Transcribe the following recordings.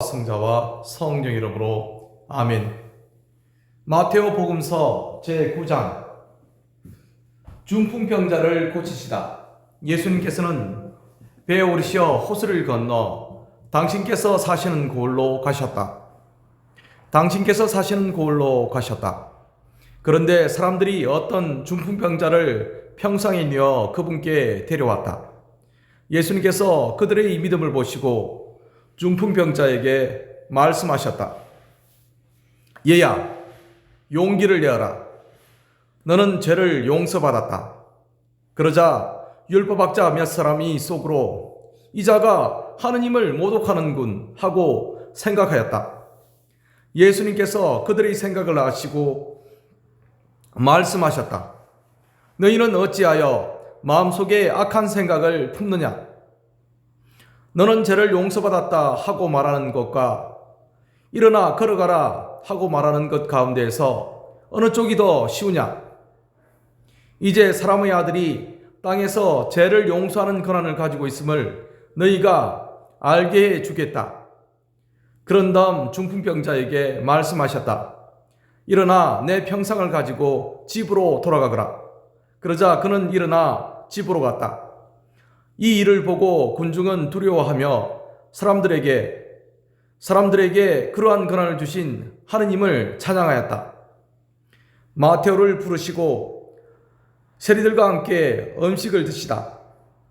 성자와 성령 이름으로 아멘. 마테오 복음서 제9장 중풍병자를 고치시다. 예수님께서는 배에 오르시어 호수를 건너 당신께서 사시는 고을로 가셨다. 당신께서 사시는 고을로 가셨다. 그런데 사람들이 어떤 중풍병자를 평상에 뉘어 그분께 데려왔다. 예수님께서 그들의 이 믿음을 보시고 중풍병자에게 말씀하셨다. 얘야, 용기를 내어라. 너는 죄를 용서받았다. 그러자 율법학자 몇 사람이 속으로 이 자가 하느님을 모독하는군 하고 생각하였다. 예수님께서 그들의 생각을 아시고 말씀하셨다. 너희는 어찌하여 마음속에 악한 생각을 품느냐? 너는 죄를 용서받았다 하고 말하는 것과 일어나 걸어가라 하고 말하는 것 가운데에서 어느 쪽이 더 쉬우냐? 이제 사람의 아들이 땅에서 죄를 용서하는 권한을 가지고 있음을 너희가 알게 해 주겠다. 그런 다음 중풍병자에게 말씀하셨다. 일어나 내 평상을 가지고 집으로 돌아가거라. 그러자 그는 일어나 집으로 갔다. 이 일을 보고 군중은 두려워하며 사람들에게 사람들에게 그러한 권한을 주신 하느님을 찬양하였다. 마테오를 부르시고 세리들과 함께 음식을 드시다.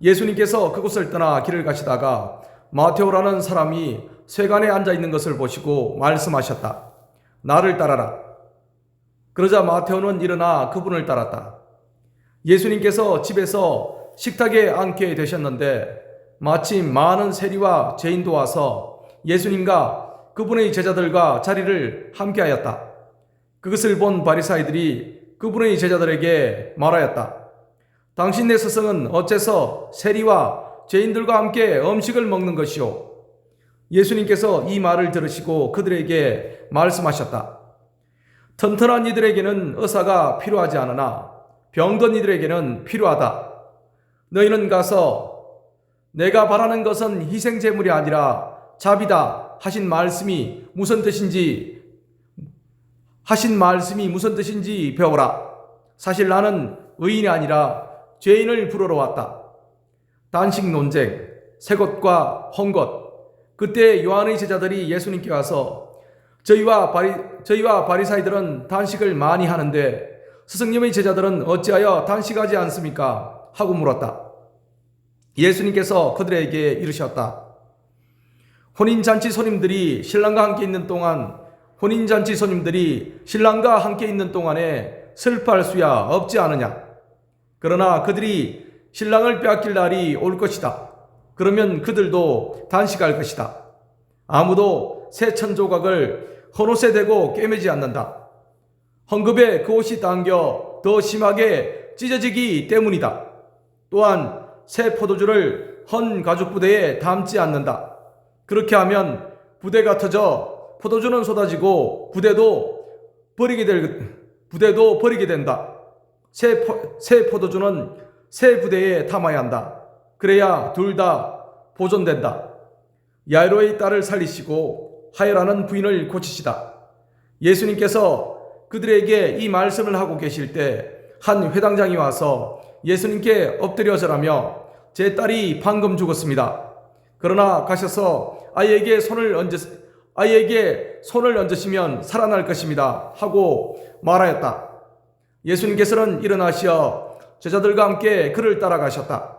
예수님께서 그곳을 떠나 길을 가시다가 마테오라는 사람이 쇠관에 앉아 있는 것을 보시고 말씀하셨다. 나를 따라라. 그러자 마테오는 일어나 그분을 따랐다. 예수님께서 집에서 식탁에 앉게 되셨는데 마침 많은 세리와 죄인도 와서 예수님과 그분의 제자들과 자리를 함께하였다. 그것을 본 바리사이들이 그분의 제자들에게 말하였다. 당신네 스승은 어째서 세리와 죄인들과 함께 음식을 먹는 것이오? 예수님께서 이 말을 들으시고 그들에게 말씀하셨다. 튼튼한 이들에게는 의사가 필요하지 않으나 병든 이들에게는 필요하다. 너희는 가서 내가 바라는 것은 희생 제물이 아니라 자비다 하신 말씀이 무슨 뜻인지 하신 말씀이 무슨 뜻인지 배우라. 사실 나는 의인이 아니라 죄인을 부르러 왔다. 단식 논쟁, 새것과 헝것. 그때 요한의 제자들이 예수님께 와서 저희와 바리 저희와 바리사이들은 단식을 많이 하는데 스승님의 제자들은 어찌하여 단식하지 않습니까? 하고 물었다. 예수님께서 그들에게 이르셨다. 혼인잔치 손님들이 신랑과 함께 있는 동안 혼인잔치 손님들이 신랑과 함께 있는 동안에 슬퍼할 수야 없지 않으냐. 그러나 그들이 신랑을 빼앗길 날이 올 것이다. 그러면 그들도 단식할 것이다. 아무도 새 천조각을 헌옷에 대고 꿰매지 않는다. 헝겊에 그 옷이 당겨 더 심하게 찢어지기 때문이다. 또한 새 포도주를 헌 가죽 부대에 담지 않는다. 그렇게 하면 부대가 터져 포도주는 쏟아지고 부대도 버리게 될 부대도 버리게 된다. 새, 포, 새 포도주는 새 부대에 담아야 한다. 그래야 둘 다 보존된다. 야이로의 딸을 살리시고 하여라는 부인을 고치시다. 예수님께서 그들에게 이 말씀을 하고 계실 때 한 회당장이 와서 예수님께 엎드려 절하며 제 딸이 방금 죽었습니다. 그러나 가셔서 아이에게 손을 얹으 아이에게 손을 얹으시면 살아날 것입니다. 하고 말하였다. 예수님께서는 일어나시어 제자들과 함께 그를 따라가셨다.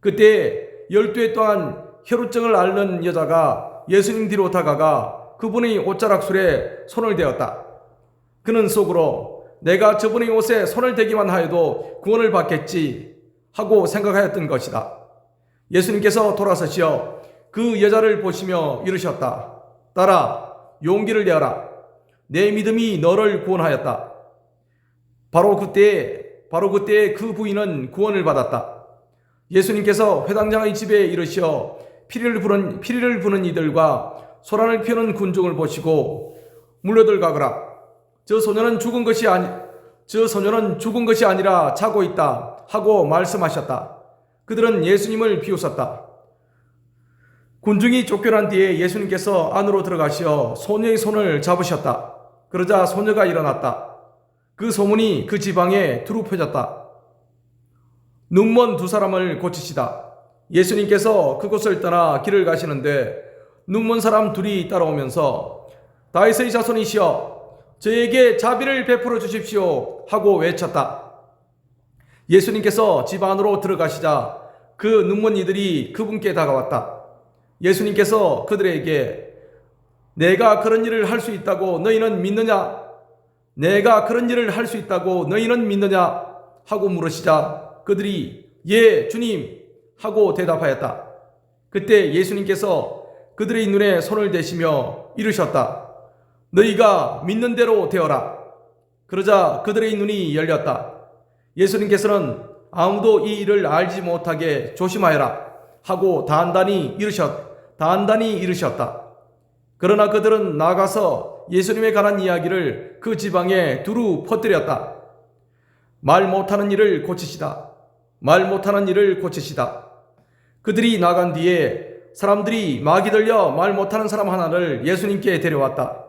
그때 열두 해 동안 혈우증을 앓는 여자가 예수님 뒤로 다가가 그분의 옷자락술에 손을 대었다. 그는 속으로 내가 저분의 옷에 손을 대기만 하여도 구원을 받겠지 하고 생각하였던 것이다. 예수님께서 돌아서시어 그 여자를 보시며 이르셨다. 따라 용기를 내어라. 내 믿음이 너를 구원하였다. 바로 그때 바로 그때 그 부인은 구원을 받았다. 예수님께서 회당장의 집에 이르시어 피리를 부는 피리를 부는 이들과 소란을 피우는 군중을 보시고 물러들 가거라. 저 소녀는 죽은 것이 아니 저 소녀는 죽은 것이 아니라 자고 있다 하고 말씀하셨다. 그들은 예수님을 비웃었다. 군중이 쫓겨난 뒤에 예수님께서 안으로 들어가시어 소녀의 손을 잡으셨다. 그러자 소녀가 일어났다. 그 소문이 그 지방에 두루 퍼졌다. 눈먼 두 사람을 고치시다. 예수님께서 그곳을 떠나 길을 가시는데 눈먼 사람 둘이 따라오면서 다윗의 자손이시여 저에게 자비를 베풀어 주십시오 하고 외쳤다. 예수님께서 집 안으로 들어가시자 그 눈먼 이들이 그분께 다가왔다. 예수님께서 그들에게 내가 그런 일을 할 수 있다고 너희는 믿느냐? 내가 그런 일을 할 수 있다고 너희는 믿느냐? 하고 물으시자 그들이 예, 주님 하고 대답하였다. 그때 예수님께서 그들의 눈에 손을 대시며 이르셨다. 너희가 믿는 대로 되어라. 그러자 그들의 눈이 열렸다. 예수님께서는 아무도 이 일을 알지 못하게 조심하여라 하고 단단히 이르셨, 단단히 이르셨다. 그러나 그들은 나가서 예수님에 관한 이야기를 그 지방에 두루 퍼뜨렸다. 말 못하는 일을 고치시다. 말 못하는 일을 고치시다. 그들이 나간 뒤에 사람들이 마귀 들려 말 못하는 사람 하나를 예수님께 데려왔다.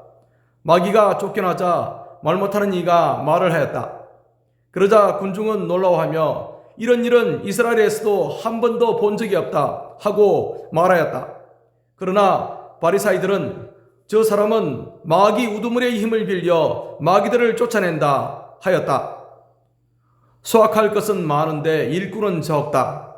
마귀가 쫓겨나자 말 못하는 이가 말을 하였다. 그러자 군중은 놀라워하며 이런 일은 이스라엘에서도 한 번도 본 적이 없다 하고 말하였다. 그러나 바리사이들은 저 사람은 마귀 우두머리의 힘을 빌려 마귀들을 쫓아낸다 하였다. 수확할 것은 많은데 일꾼은 적다.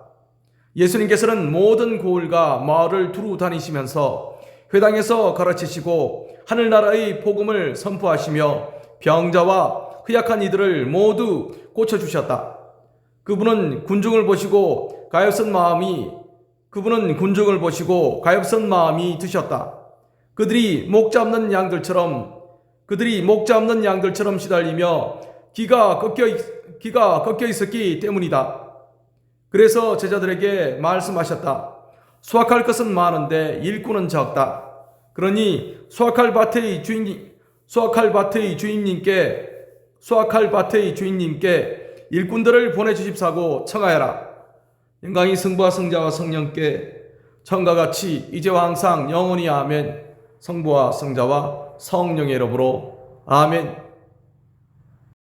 예수님께서는 모든 고을과 마을을 두루 다니시면서 회당에서 가르치시고 하늘나라의 복음을 선포하시며 병자와 허약한 이들을 모두 고쳐주셨다. 그분은 군중을 보시고 가엾은 마음이 그분은 군중을 보시고 가엾은 마음이 드셨다. 그들이 목 잡는 양들처럼 그들이 목 잡는 양들처럼 시달리며 기가 꺾여 있- 기가 꺾여 있었기 때문이다. 그래서 제자들에게 말씀하셨다. 수확할 것은 많은데 일꾼은 적다. 그러니 수확할 밭의 주인 수확할 밭의 주인님께 수확할 밭의 주인님께 일꾼들을 보내 주십사고 청하여라. 영광이 성부와 성자와 성령께 청과 같이 이제와 항상 영원히 아멘. 성부와 성자와 성령의 이름으로 아멘.